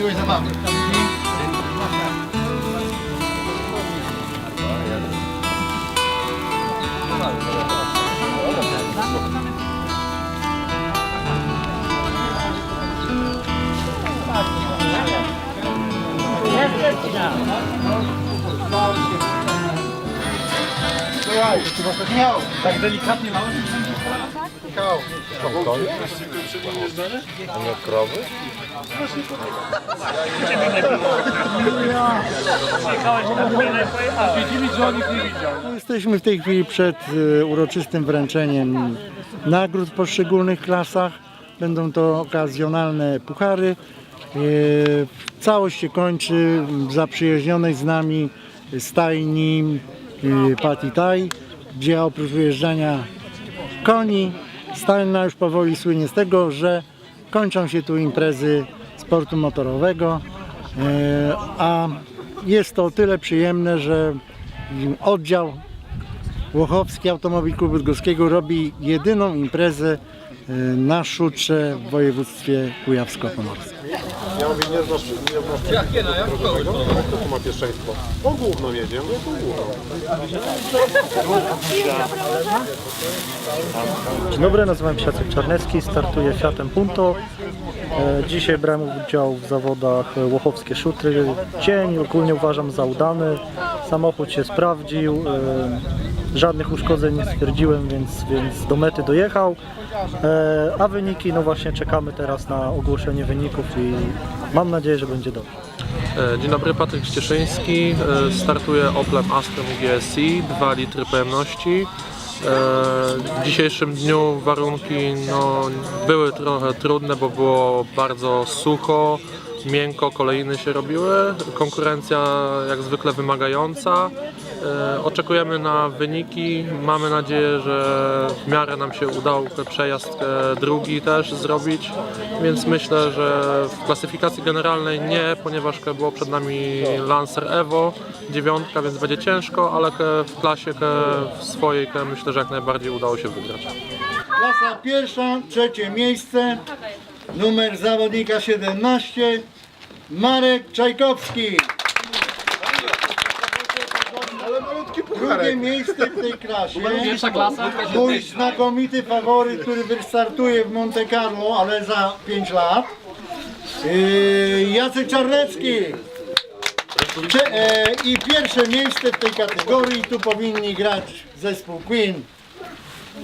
Viu essa barba? Yeah. Michał, tak delikatnie mało. Michał, No, Jesteśmy w tej chwili przed e, uroczystym wręczeniem nagród w poszczególnych klasach. Będą to okazjonalne puchary. E, Całość się kończy w zaprzyjaźnionej z nami stajni Pati Tai, gdzie oprócz wyjeżdżania koni, stajna już powoli słynie z tego, że kończą się tu imprezy sportu motorowego, e, a jest to o tyle przyjemne, że oddział Łochowski Automobil Klubu Bydgoskiego robi jedyną imprezę e, na Szutrze w województwie kujawsko-pomorskim. Ja mówię, nie znasz, nie znasz Jakie, no ja Kto tu ma pierwszeństwo? Po główną jedziemy, no po główną. Dzień dobry, nazywam się Jacek Czarnecki, startuję Fiatem Punto. E, Dzisiaj brałem udział w zawodach e, Łochowskie Szutry. Dzień ogólnie uważam za udany. Samochód się sprawdził. Żadnych uszkodzeń nie stwierdziłem, więc, więc do mety dojechał. E, A wyniki, no właśnie czekamy teraz na ogłoszenie wyników i mam nadzieję, że będzie dobrze. E, Dzień dobry, Patryk Ścieszyński. E, Startuję Oplem Astrem GSI, 2 litry pojemności. E, W dzisiejszym dniu warunki no, były trochę trudne, bo było bardzo sucho, miękko, kolejny się robiły. Konkurencja jak zwykle wymagająca. E, Oczekujemy na wyniki. Mamy nadzieję, że w miarę nam się udało przejazd e, drugi też zrobić, więc myślę, że w klasyfikacji generalnej nie, ponieważ było przed nami Lancer Evo, dziewiątka, więc będzie ciężko, ale w klasie w swojej myślę, że jak najbardziej udało się wygrać. Klasa pierwsza, trzecie miejsce, numer zawodnika 17, Marek Czajkowski. Ale malutki Drugie pucharek. miejsce w tej klasie. Mój znakomity faworyt, który wystartuje w Monte Carlo, ale za 5 lat. Yy, Jacek Czarnecki. Cze- e, I pierwsze miejsce w tej kategorii. Tu powinni grać zespół Queen.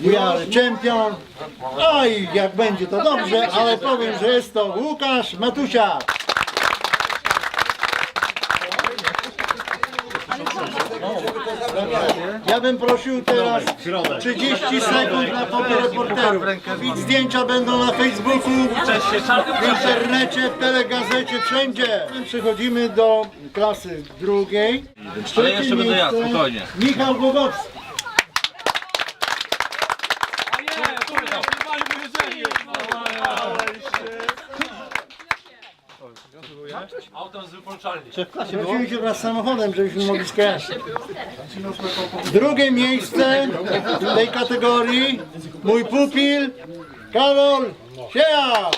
We are champion. No i jak będzie to dobrze, ale powiem, że jest to Łukasz Matusia. Ja bym prosił teraz 30 sekund dla fotoreporterów. Zdjęcia będą na Facebooku, w internecie, w telegazecie, wszędzie. Przechodzimy do klasy drugiej. Ale jeszcze będę ja, spokojnie. Michał Głogowski. Autem z wypożyczalni. Się wraz z samochodem, żebyśmy mogli skojarzyć. Drugie miejsce w tej kategorii mój pupil Karol Sieja.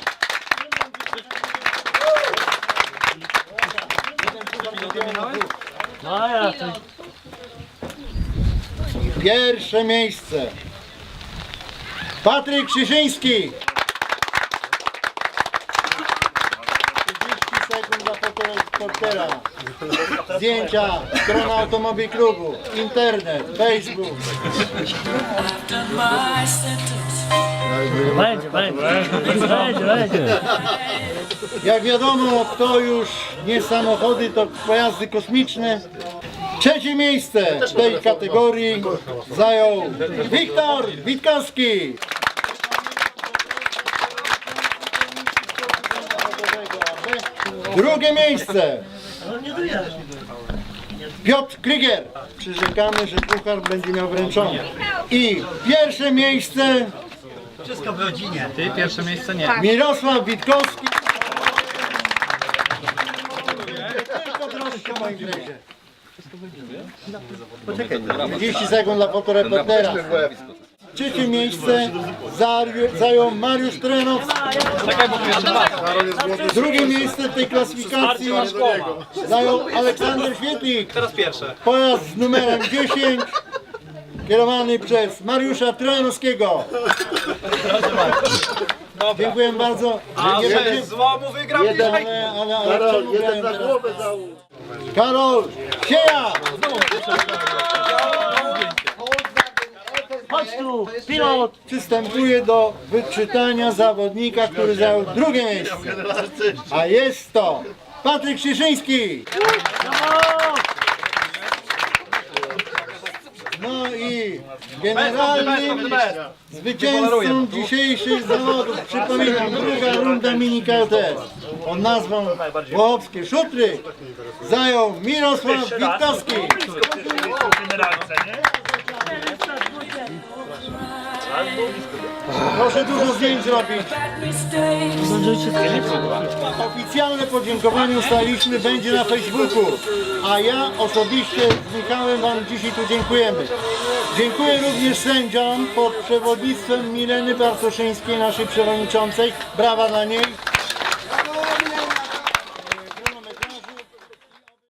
Pierwsze miejsce Patryk Krzyżyński. 30 sekund dla fotoreportera. Zdjęcia, strona Automobil Klubu, internet, Facebook. Będzie, będzie, będzie, będzie. Jak wiadomo, to już nie samochody, to pojazdy kosmiczne. Trzecie miejsce w tej kategorii zajął Wiktor Witkowski. Drugie miejsce Piotr Krygier. Przyrzekamy, że puchar będzie miał wręczony. I pierwsze miejsce Ty pierwsze miejsce nie. Mirosław Witkowski. Tylko troszkę po imprezie. 30 sekund dla fotoreportera. Trzecie miejsce zajął Mariusz Trenowski. Drugie miejsce w tej klasyfikacji zajął Aleksander Świetlik. Teraz pierwsze. Pojazd z numerem 10 kierowany przez Mariusza Trojanowskiego. Dziękuję bardzo. A Nie bez będzie- złomu wygrał Jeden, dzisiaj. ale, ale, ale Karol, jeden za głowę Karol, sieja! Pilot! Przystępuje do wyczytania zawodnika, który zajął drugie miejsce. A jest to Patryk Cieszyński. No i generalnym zwycięzcą dzisiejszych zawodów, przypominam, druga runda mini KT pod nazwą Łochowskie Szutry zajął Mirosław Witkowski. Proszę dużo zdjęć zrobić. Oficjalne podziękowanie ustaliliśmy będzie na Facebooku, a ja osobiście z Wam dzisiaj tu dziękujemy. Dziękuję również sędziom pod przewodnictwem Mileny Bartoszyńskiej, naszej przewodniczącej. Brawa dla niej.